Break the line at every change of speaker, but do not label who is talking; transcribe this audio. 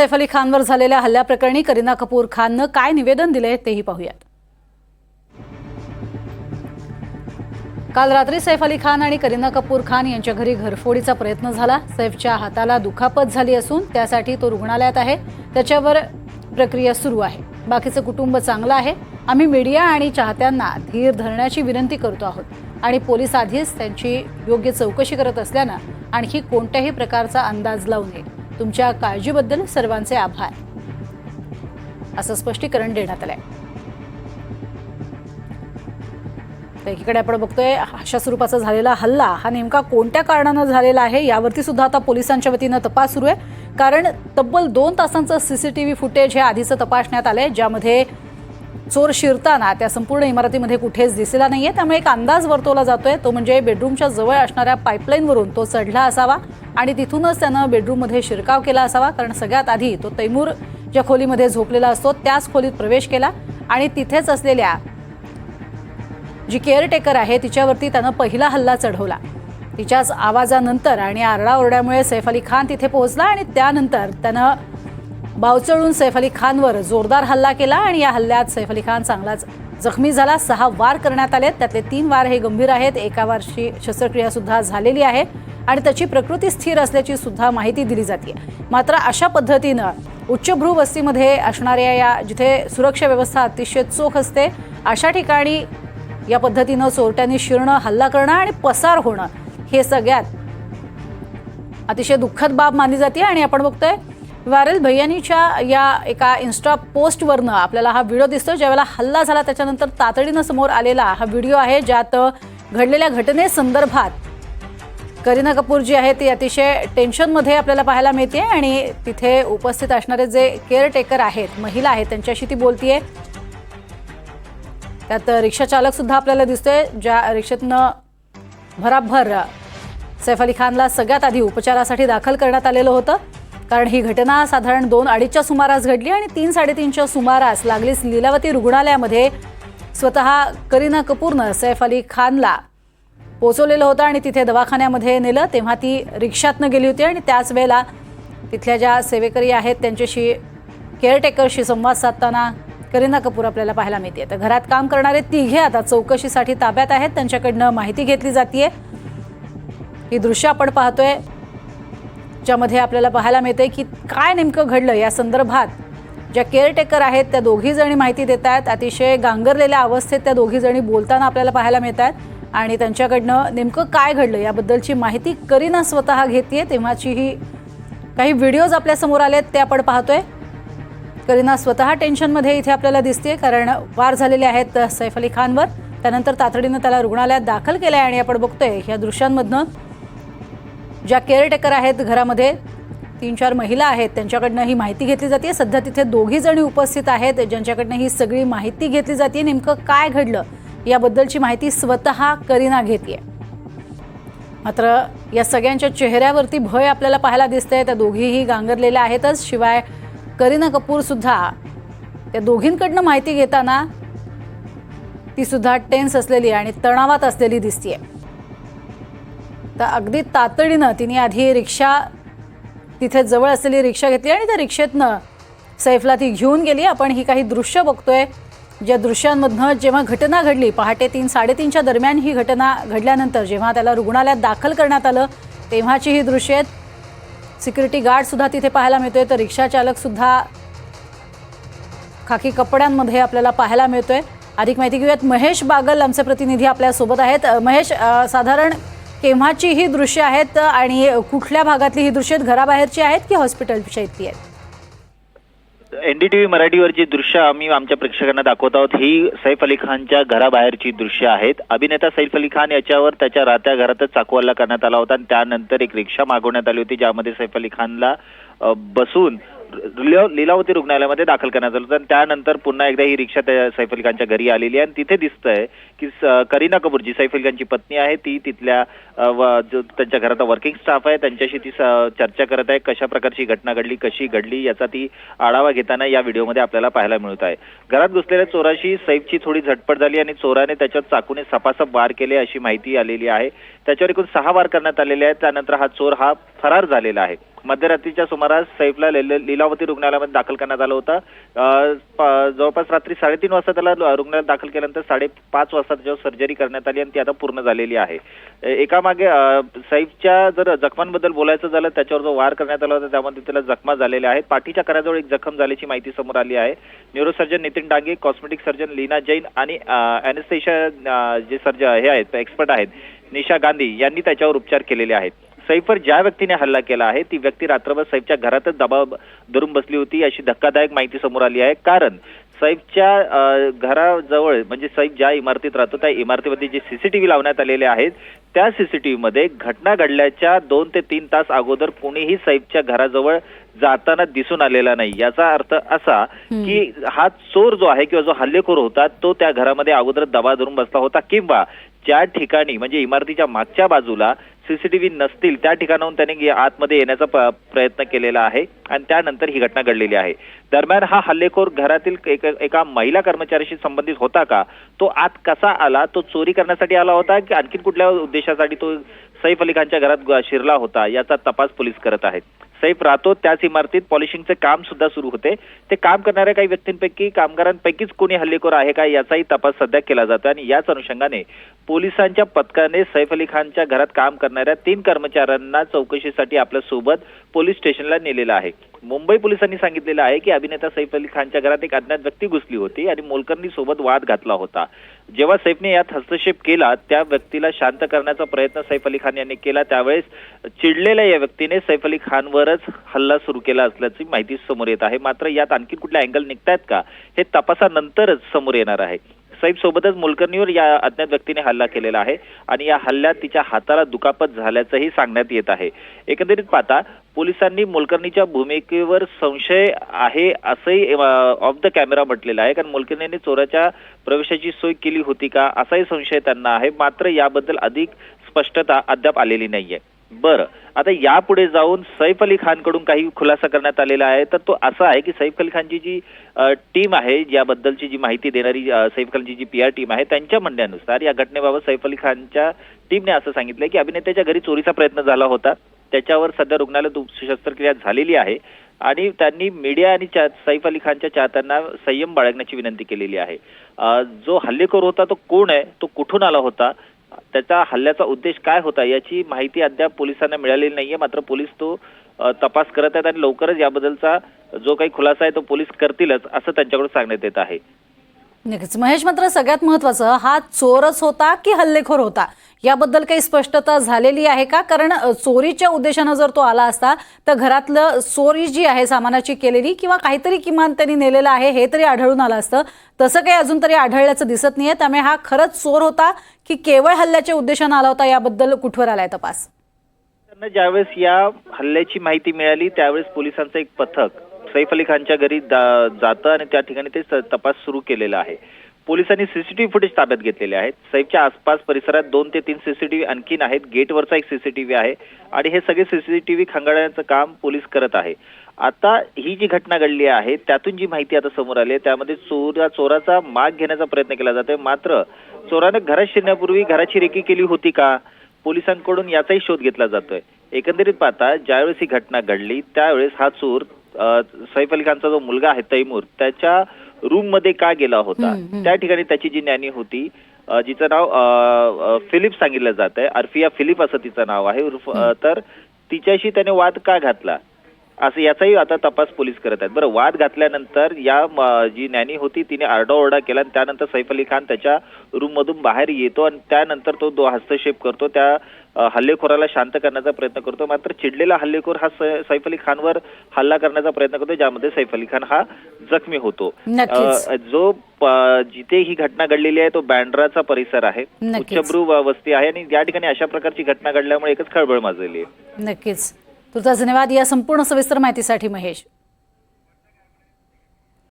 सैफ अली खानवर झालेल्या हल्ल्याप्रकरणी करीना कपूर खाननं काय निवेदन दिले तेही पाहूयात. काल रात्री सैफ अली खान आणि करीना कपूर खान यांच्या घरी घरफोडीचा प्रयत्न झाला. सैफच्या हाताला दुखापत झाली असून त्यासाठी तो रुग्णालयात आहे. त्याच्यावर प्रक्रिया सुरू आहे. बाकीचं कुटुंब चांगलं आहे. आम्ही मीडिया आणि चाहत्यांना धीर धरण्याची विनंती करतो आहोत आणि पोलीस आधीच त्यांची योग्य चौकशी करत असल्यानं आणखी कोणत्याही प्रकारचा अंदाज लावू नये. तुमच्या काळजीबद्दल सर्वांचे आभार. असं स्पष्टीकरण देण्यात आलंय. एकीकडे आपण बघतोय अशा स्वरूपाचा झालेला हल्ला हा नेमका कोणत्या कारणानं झालेला आहे यावरती सुद्धा आता पोलिसांच्या वतीनं तपास सुरू आहे. कारण तब्बल दोन तासांचं सीसीटीव्ही फुटेज हे आधीचं तपासण्यात आलंय ज्यामध्ये चोर शिरताना त्या संपूर्ण इमारतीमध्ये कुठेच दिसला नाहीये. त्यामुळे एक अंदाज वर्तवला जातोय. तो म्हणजे बेडरूमच्या जवळ असणाऱ्या पाईपलाईनवरून तो चढला असावा आणि तिथूनच त्यानं बेडरूममध्ये शिरकाव केला असावा. कारण सगळ्यात आधी तो तैमूर ज्या खोलीमध्ये झोपलेला असतो त्याच खोलीत प्रवेश केला आणि तिथेच असलेल्या जी केअरटेकर आहे तिच्यावरती त्यानं पहिला हल्ला चढवला. तिच्याच आवाजानंतर आणि आरडाओरड्यामुळे सैफ अली खान तिथे पोहोचला आणि त्यानंतर त्यानं बावचळून सैफ अली खानवर जोरदार हल्ला केला आणि या हल्ल्यात सैफ अली खान चांगलाच जखमी झाला. सहा वार करण्यात आले त्यातले तीन वार हे गंभीर आहेत. एका वारशी शस्त्रक्रिया सुद्धा झालेली आहे आणि त्याची प्रकृती स्थिर असल्याची सुद्धा माहिती दिली जाते मात्र अशा पद्धतीनं उच्चभ्रू वस्तीमध्ये असणाऱ्या या जिथे सुरक्षा व्यवस्था अतिशय चोख असते अशा ठिकाणी या पद्धतीनं चोरट्यांनी शिरणं हल्ला करणं आणि पसार होणं हे सगळ्यात अतिशय दुःखद बाब मानली जाते आणि आपण बघतोय व्हायरल भैयानीच्या या एका इन्स्टा पोस्टवरनं आपल्याला हा व्हिडिओ दिसतो ज्यावेळेला हल्ला झाला त्याच्यानंतर तातडीनं समोर आलेला हा व्हिडिओ आहे ज्यात घडलेल्या घटनेसंदर्भात करीना कपूर जी आहे ती अतिशय टेन्शनमध्ये आपल्याला पाहायला मिळते आणि तिथे उपस्थित असणारे जे केअरटेकर आहेत महिला आहेत त्यांच्याशी ती बोलतीये. त्यात रिक्षाचालक सुद्धा आपल्याला दिसतोय ज्या रिक्षेतनं भराभर सैफ अली खानला सगळ्यात आधी उपचारासाठी दाखल करण्यात आलेलं होतं. कारण ही घटना साधारण दोन अडीचच्या सुमारास घडली आणि तीन साडेतीनच्या सुमारास लागलीच लीलावती रुग्णालयामध्ये स्वतः करीना कपूरनं सैफ अली खानला पोचवलेलं होतं आणि तिथे दवाखान्यामध्ये नेलं. तेव्हा ती रिक्षातनं गेली होती आणि त्याच वेळेला तिथल्या ज्या सेवेकरी आहेत त्यांच्याशी केअरटेकरशी संवाद साधताना करीना कपूर आपल्याला पाहायला मिळते. तर घरात काम करणारे तिघे आता चौकशीसाठी ताब्यात आहेत. त्यांच्याकडनं माहिती घेतली जाते ही दृश्य आपण पाहतोय. ज्यामध्ये आपल्याला पाहायला मिळते की काय नेमकं घडलं या संदर्भात. ज्या केअरटेकर आहेत त्या दोघी जणी माहिती देत आहेत. अतिशय गांगरलेल्या अवस्थेत त्या दोघी जणी बोलताना आपल्याला पाहायला मिळत आहेत. आणि त्यांच्याकडनं नेमकं काय घडलं याबद्दलची माहिती करीना स्वतः घेते तेव्हाची ही काही व्हिडिओज आपल्यासमोर आलेत ते आपण पाहतोय. करीना स्वतः टेन्शनमध्ये इथे आपल्याला दिसते कारण वार झालेले आहेत सैफ अली खानवर. त्यानंतर तातडीनं त्याला रुग्णालयात दाखल केलं आहे आणि आपण बघतोय ह्या दृश्यांमधनं ज्या केअरटेकर आहेत घरामध्ये तीन चार महिला आहेत त्यांच्याकडनं ही माहिती घेतली जाते सध्या तिथे दोघी जणी उपस्थित आहेत ज्यांच्याकडनं ही सगळी माहिती घेतली जाते नेमकं काय घडलं याबद्दलची माहिती स्वतः करीना घेते मात्र या सगळ्यांच्या चेहऱ्यावरती भय आपल्याला पाहायला दिसतंय. त्या दोघीही गांगरलेल्या आहेतच. शिवाय करीना कपूर सुद्धा त्या दोघींकडनं माहिती घेताना ती सुद्धा टेन्स असलेली आणि तणावात असलेली दिसतीये. तर अगदी तातडीनं तिने आधी रिक्षा तिथे जवळ असलेली रिक्षा घेतली आणि त्या रिक्षेतनं सैफला ती घेऊन गेली. आपण ही काही दृश्य बघतोय. ज्या दृश्यांमधनं जेव्हा घटना घडली पहाटे तीन साडेतीनच्या दरम्यान ही घटना घडल्यानंतर जेव्हा त्याला रुग्णालयात दाखल करण्यात आलं तेव्हाची ही दृश्य आहेत. सिक्युरिटी गार्डसुद्धा तिथे पाहायला मिळतोय. तर रिक्षाचालकसुद्धा खाकी कपड्यांमध्ये आपल्याला पाहायला मिळतोय. अधिक माहिती घेऊयात. महेश बागल आमचे प्रतिनिधी आपल्यासोबत आहेत. महेश साधारण केव्हाची ही दृश्य आहेत आणि कुठल्या भागातली ही दृश्य आहेत घराबाहेरची आहेत की हॉस्पिटलच्या इथली आहेत?
एनडीटीव्ही मराठीवरची दृश्य आम्ही आमच्या प्रेक्षकांना दाखवत आहोत ही सैफ अली खानच्या घराबाहेरची दृश्य आहेत. अभिनेता सैफ अली खान याच्यावर त्याच्या राहत्या घरातच चाकू हल्ला करण्यात आला होता आणि त्यानंतर एक रिक्षा मागवण्यात आली होती ज्यामध्ये सैफ अली खानला बसून लीलावती रुग्णालयामध्ये दाखल करण्यात आलं होतं. त्यानंतर पुन्हा एकदा ही रिक्षा त्या सैफ अली खानच्या घरी आलेली आहे. आणि तिथे दिसतंय की स- करीना कपूर जी सैफ अली खानची पत्नी आहे. ती तिथल्या व- जो त्यांच्या घराचा वर्किंग स्टाफ आहे. त्यांच्याशी ती स- चर्चा करत आहे. कशा प्रकारची घटना घडली कशी घडली याचा ती आढावा घेताना या व्हिडिओमध्ये आपल्याला पाहायला मिळत आहे. घरात घुसलेल्या चोराशी सैफची थोडी झटपट झाली आणि चोराने त्याच्यावर चाकूने सपासप वार केले अशी माहिती आलेली आहे. त्याच्यावर एकूण सहा वार करण्यात आलेले आहेत. त्यानंतर हा चोर हा फरार झालेला आहे. मध्यरात्रीच्या सुमारास सैफला लिल- लीलावती रुग्णालयामध्ये दाखल करण्यात आलं होतं. प- जवळपास रात्री साडेतीन वाजता त्याला रुग्णालयात दाखल केल्यानंतर साडेपाच वाजता त्याच्यावर सर्जरी करण्यात आली आणि ती आता पूर्ण झालेली आहे. एकामागे सैफच्या जर जखमांबद्दल बोलायचं झालं त्याच्यावर जो वार करण्यात आला होता त्यामध्ये त्याला जखमा झालेल्या आहेत. पाठीच्या कराजवळ एक जखम झाल्याची माहिती समोर आली आहे. Neurosurgeon Nitin Dange cosmetic surgeon Leena Jain आणि अॅनेस्थेशिया जे सर्ज हे आहेत एक्सपर्ट आहेत निशा गांधी यांनी त्याच्यावर उपचार केलेले आहेत. सैफवर ज्या व्यक्तीने हल्ला केला आहे ती व्यक्ती रात्रभर सैफच्या घरातच दबाव धरून बसली होती. अशी धक्कादायक माहिती समोर आली आहे. कारण सैफच्या घराजवळ म्हणजे सैफ ज्या इमारतीत राहतो त्या इमारतीमध्ये जे सीसीटीव्ही लावण्यात आलेले आहेत त्या सीसीटीव्ही मध्ये घटना घडल्याच्या दोन ते तीन तास अगोदर कोणीही सैफच्या घराजवळ जाताना दिसून आलेला नाही. याचा अर्थ असा की हा चोर जो आहे किंवा जो हल्लेखोर होता तो त्या घरामध्ये अगोदर दबा धरून बसला होता किंवा ज्या ठिकाणी म्हणजे इमारतीच्या मागच्या बाजूला सीसीटीव्ही नसतील त्या ठिकाणाहून त्यांनी आतमध्ये येण्याचा प्रयत्न केलेला आहे आणि त्यानंतर ही घटना घडलेली आहे. दरम्यान हा हल्लेखोर घरातील एक- एका महिला कर्मचाऱ्याशी संबंधित होता का? तो आत कसा आला? तो चोरी करण्यासाठी आला होता की आणखी कुठल्या उद्देशासाठी तो सैफ अली खानच्या घरात शिरला होता? याचा तपास पोलीस करत आहेत. सैफ राहतो. त्याच इमारतीत पॉलिशिंगचे काम सुद्धा सुरू होते. ते काम करणाऱ्या काही व्यक्तींपैकी कामगारांपैकीच कोणी हल्लेखोर आहे का याचाही तपास सध्या केला जातो आणि याच अनुषंगाने पोलिसांच्या पथकाने सैफ अली खानच्या घरात काम करणाऱ्या तीन कर्मचाऱ्यांना चौकशीसाठी आपल्यासोबत पोलीस स्टेशनला नेलेलं आहे. मुंबई पोलिसांनी सांगितलेलं आहे की अभिनेता सैफ अली खानच्या घरात एक अज्ञात व्यक्ती घुसली होती आणि मोलकरणी सोबत वाद घातला होता. जेव्हा सैफने यात हस्तक्षेप केला त्या व्यक्तीला शांत करण्याचा प्रयत्न सैफ अली खान यांनी केला. त्यावेळेस चिडलेल्या या व्यक्तीने सैफ अली खानवरच हल्ला सुरू केला असल्याची माहिती समोर येत आहे. मात्र यात आणखी कुठले अँगल निघतायत का हे तपासानंतरच समोर येणार आहे. साहेबसोबतच मुलकर्णीवर मोलकर्णीवर या अज्ञात व्यक्तीने हल्ला केलेला आहे आणि या हल्ल्यात तिच्या हाताला दुखापत झाल्याचंही सांगण्यात येत आहे. एकंदरीत पाहता पोलिसांनी मोलकर्णीच्या भूमिकेवर संशय आहे असंही ऑफ द कॅमेरा म्हटलेलं आहे. कारण मोलकर्णीने चोराच्या प्रवेशाची सोय केली होती का असाही संशय त्यांना आहे. मात्र याबद्दल अधिक स्पष्टता अद्याप आलेली नाहीये. बरं. आता यापुढे जाऊन सैफ अली खानकडून काही खुलासा करण्यात आलेला आहे. तर तो असा आहे की सैफ अली खानची जी टीम आहे याबद्दलची जी माहिती देणारी सैफ खानची जी पी आर टीम आहे त्यांच्या म्हणण्यानुसार या घटनेबाबत सैफ अली खानच्या टीमने असं सांगितलं की अभिनेत्याच्या घरी चोरीचा प्रयत्न झाला होता. त्याच्यावर सध्या रुग्णालयात शस्त्रक्रिया झालेली आहे. आणि त्यांनी मीडिया आणि सैफ अली खानच्या चाहत्यांना संयम बाळगण्याची विनंती केलेली आहे. जो हल्लेखोर होता तो कोण आहे? तो कुठून आला होता? त्याचा हल्ल्याचा उद्देश काय होता याची माहिती अद्याप पोलिसांना मिळालेली नाहीये. मात्र पोलीस तो तपास करत आहेत आणि लवकरच याबद्दलचा जो काही खुलासा आहे तो पोलीस करतीलच असं त्यांच्याकडून सांगण्यात येत आहे.
नक्कीच. महेश मात्र सगळ्यात महत्वाचं हा चोरच होता की हल्लेखोर होता? याबद्दल काही स्पष्टता झालेली आहे का? कारण चोरीच्या उद्देशानं जर तो आला असता तर घरातलं चोरी जी आहे सामानाची केलेली किंवा काहीतरी किमान त्यांनी नेलेलं आहे हे तरी आढळून आलं असतं. तसं काही अजून तरी आढळल्याचं दिसत नाहीये. त्यामुळे हा खरंच चोर होता की केवळ हल्ल्याच्या उद्देशानं आला होता याबद्दल कुठवर आलाय तपास?
त्यांना ज्यावेळेस या हल्ल्याची माहिती मिळाली त्यावेळेस पोलिसांचं एक पथक सैफ अली खानच्या घरी जातं आणि त्या ठिकाणी ते तपास सुरू केलेला आहे. पोलिसांनी सीसीटीव्ही फुटेज ताब्यात घेतलेले आहेत. सैफच्या आसपास परिसरात दोन ते तीन सीसीटीव्ही आणखीन आहेत. गेटवरचा एक सीसीटीव्ही आहे आणि हे सगळे सीसीटीव्ही खंगाळण्याचं काम पोलीस करत आहे. आता ही जी घटना घडली आहे त्यातून जी माहिती आता समोर आली आहे त्यामध्ये चोरा चोराचा माग घेण्याचा प्रयत्न केला जातोय. मात्र चोरानं घरात शिरण्यापूर्वी घराची रेकी केली होती का? पोलिसांकडून याचाही शोध घेतला जातोय. एकंदरीत पाहता ज्यावेळेस ही घटना घडली त्यावेळेस हा चोर सैफ अली खानचा जो मुलगा आहे तैमूर त्याच्या रूममध्ये का गेला होता. त्या ठिकाणी त्याची जी नॅनी होती जिचं नाव फिलिप सांगितलं जात आहे अर्फिया फिलिप असं तिचं नाव आहे तर तिच्याशी त्याने वाद का घातला? असं याचाही आता तपास पोलीस करत आहेत. बरं वाद घातल्यानंतर या जी नॅनी होती तिने आरडाओरडा केला आणि त्यानंतर सैफ अली खान त्याच्या रूम मधून बाहेर येतो आणि त्यानंतर तो दो हस्तक्षेप करतो. त्या हल्लेखोराला शांत करण्याचा प्रयत्न करतो मात्र चिडलेला हल्लेखोर हा सैफ अली खानवर हल्ला करण्याचा प्रयत्न करतो ज्यामध्ये सैफ अली खान हा जखमी होतो. जो जिथे ही घटना घडलेली आहे तो बँड्राचा परिसर आहे. उच्चभ्रू वस्ती आहे आणि या ठिकाणी अशा प्रकारची घटना घडल्यामुळे एकच खळबळ माजलेली आहे.
नक्कीच. तुझा धन्यवाद या संपूर्ण सविस्तर माहितीसाठी महेश.